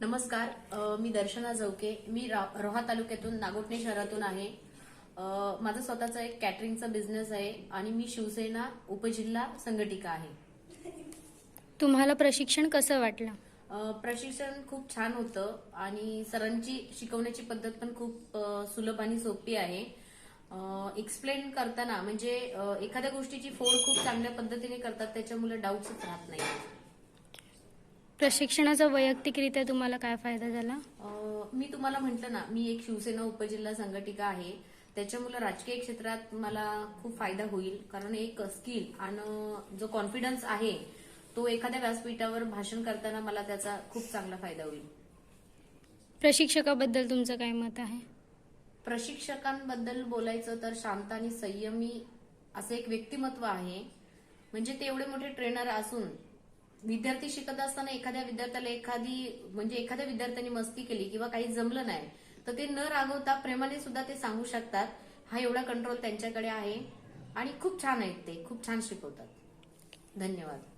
नमस्कार मी दर्शना जवके. मी रोहा तालुक्यातून नागोठणे शहरातून आहे. माझा स्वतःचा एक कॅटरिंगचा बिझनेस आहे आणि मी शिवसेना उपजिल्हा संघटिका आहे. तुम्हाला प्रशिक्षण कसं वाटलं? प्रशिक्षण खूप छान होतं आणि सरांची शिकवण्याची पद्धत पण खूप सुलभ आणि सोपी आहे. एक्सप्लेन करताना म्हणजे एखाद्या गोष्टीची फोड खूप चांगल्या पद्धतीने करतात त्याच्यामुळे डाऊट्सच राहत नाही प्रशिक्षणाचा वैयक्तिकरित्या तुम्हाला काय फायदा झाला? मी तुम्हाला म्हटलं ना मी एक शिवसेना उपजिल्हा संघटिका आहे. त्याच्यामुळे राजकीय क्षेत्रात मला खूप फायदा होईल. कारण एक स्किल आणि जो कॉन्फिडन्स आहे तो एखाद्या व्यासपीठावर भाषण करताना मला त्याचा खूप चांगला फायदा होईल. प्रशिक्षकाबद्दल तुमचं काय मत आहे? प्रशिक्षकांबद्दल बोलायचं तर शांत आणि संयमी असं एक व्यक्तिमत्व आहे. म्हणजे ते एवढे मोठे ट्रेनर असून विद्यार्थी शिकत असताना एखाद्या विद्यार्थ्याला एखादी म्हणजे एखाद्या विद्यार्थ्यांनी मस्ती केली किंवा काही जमलं नाही तर ते न रागवता प्रेमाने सुद्धा ते सांगू शकतात. हा एवढा कंट्रोल त्यांच्याकडे आहे. आणि खूप छान आहेत ते. खूप छान शिकवतात. धन्यवाद.